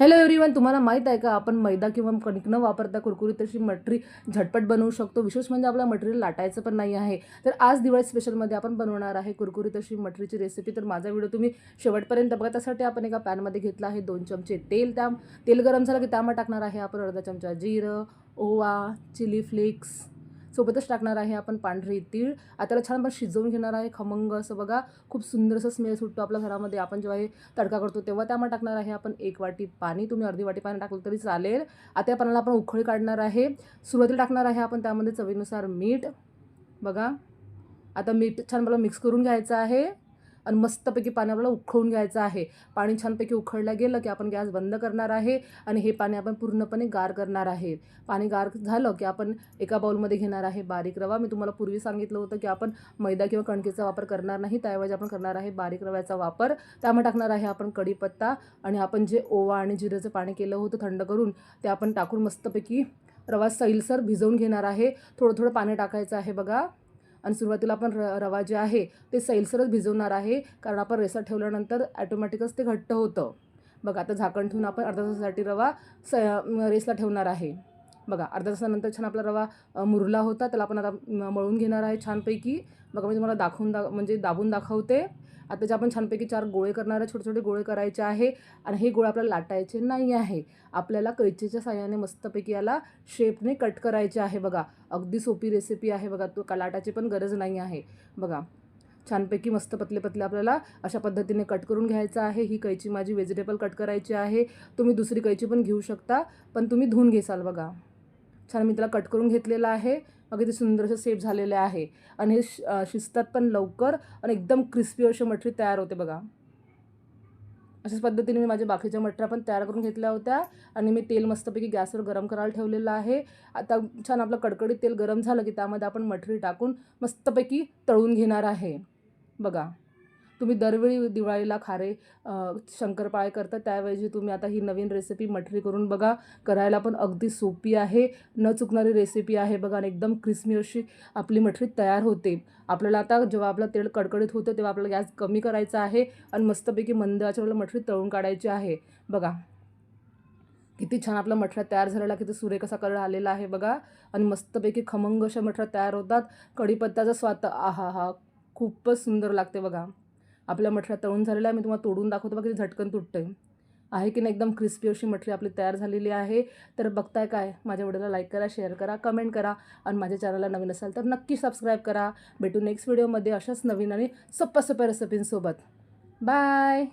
Hello everyone तुम्हाला माहीत आहे का? आपण मैदा किंवा कणिक न वापरता कुरकुरीत अशी मटरी झटपट बनवू शकतो. विशेष म्हणजे आपला मटेरियल लाटायचं पण नाही आहे. तर आज दिवाळी स्पेशलमध्ये आपण बनवणार आहे कुरकुरीत अशी मटरीची रेसिपी तर माझा व्हिडिओ तुम्ही शेवटपर्यंत बघा. त्यासाठी आपण एका पॅनमध्ये घेतला आहे दोन चमचे तेल. त्या तेल गरम झालं की त्यामध्ये टाकणार आहे आपण अर्धा चमचा जिरं ओवा चिली फ्लेक्स सोबतच टाकणार आहे आपण पांढरी तीळ. आता त्याला छान आपण शिजवून घेणार आहे खमंग असं बघा. खूप सुंदर असं स्मेल सुटतो आपल्या घरामध्ये. आपण जेव्हा हे तडका करतो तेव्हा त्यामध्ये टाकणार आहे आपण एक वाटी पाणी. तुम्ही अर्धी वाटी पाणी टाकलं तरी चालेल. आता या पाण्याला आपण उखळी काढणार आहे. सुरुवातीला टाकणार आहे आपण त्यामध्ये चवीनुसार मीठ. बघा. आता मीठ छान मला मिक्स करून घ्यायचं आहे. आणि मस्तपैकी पाणी आपल्याला उखळून घ्यायचं आहे. पाणी छानपैकी उखळलं गेलं की आपण गॅस बंद करणार आहे आणि हे पाणी आपण पूर्णपणे गार करणार आहे. पाणी गार झालं की आपण एका बाउलमध्ये घेणार आहे बारीक रवा. मी तुम्हाला पूर्वी सांगितलं होतं की आपण मैदा किंवा कणकेचा वापर करणार नाही. त्याऐवजी आपण करणार आहे बारीक रव्याचा वापर. त्यामुळे टाकणार आहे आपण कढीपत्ता आणि आपण जे ओवा आणि जिऱ्याचं पाणी केलं होतं थंड करून ते आपण टाकून मस्तपैकी रवा सैलसर भिजवून घेणार आहे. थोडं थोडं पाणी टाकायचं आहे बघा. आणि सुरुवातीला आपण र रवा जे आहे ते सैलसरच भिजवणार आहे कारण आपण रेसा ठेवल्यानंतर ॲटोमॅटिकच ते घट्ट होतं. बघा आता झाकण ठेवून आपण अर्धा तासासाठी रवा स रेसला ठेवणार आहे. बघा अर्धा तासानंतर छान आपला रवा मुरला होता त्याला आपण आता मळून घेणार आहे छानपैकी. बघा मी तुम्हाला दाखवून दा म्हणजे दाबून दाखवते. आता जे आपण छानपैकी चार गोळे करणार आहे छोटे छोटे गोळे करायचे आहे आणि हे गोळे आपल्याला लाटायचे नाही आहे. आपल्याला कैचीच्या साह्याने मस्तपैकी याला शेपने कट करायचे आहे बघा. अगदी सोपी रेसिपी आहे बघा. तो लाटाची पण गरज नाही आहे. बघा. छानपैकी मस्त पतले पतले आपल्याला अशा पद्धतीने कट करून घ्यायचं आहे. ही कैची माझी व्हेजिटेबल कट करायची आहे. तुम्ही दुसरी कैची पण घेऊ शकता. पण तुम्ही धुवून घेसाल बघा. छान मी त्याला कट करून घेतलेलं आहे. अगदी सुंदर असं सेफ झालेलं आहे. आणि हे शि- शिजतात पण लवकर आणि एकदम क्रिस्पी अशी मटरी तयार होते बघा. अशाच पद्धतीने मी माझ्या बाकीच्या मटऱ्या पण तयार करून घेतल्या होत्या आणि मी तेल मस्तपैकी गॅसवर गरम करायला ठेवलेलं आहे. आता छान आपलं कडकडीत तेल गरम झालं की त्यामध्ये आपण मठरी टाकून मस्तपैकी तळून घेणार आहे. बघा. तुम्ही दरवेळी दिवाळीला खारे शंकरपाळे करता त्याऐवजी तुम्ही आता ही नवीन रेसिपी मठरी करून बघा. करायला पण अगदी सोपी आहे. न चुकणारी रेसिपी आहे बघा आणि एकदम क्रिस्मी अशी आपली मठरी तयार होते. आपल्याला आता जेव्हा आपलं तेल कडकडीत होतं तेव्हा आपल्याला गॅस कमी करायचा आहे आणि मस्तपैकी मंद आचेवर मठरी तळून काढायची आहे. बघा. किती छान आपला मठरा तयार झालेला किती सुरे कसा कलर आलेला आहे बघा. आणि मस्तपैकी खमंग अशा मठरा तयार होतात. कढीपत्त्याचा स्वाद आहा हा खूपच सुंदर लागते बघा. आपल्या मठरा तळून झालेला आहे. मी तुम्हाला तोडून दाखवतो. बघा किती झटकन तुटतं आहे की नाही? एकदम क्रिस्पी अशी मठरी आपली तयार झालेली आहे. तर बघताय काय? माझ्या व्हिडिओला लाईक करा शेअर करा कमेंट करा आणि माझ्या चॅनलला नवीन असाल तर नक्की सबस्क्राईब करा. भेटू नेक्स्ट व्हिडिओमध्ये अशाच नवीन आणि सोप्या सोप्या रेसिपींसोबत बाय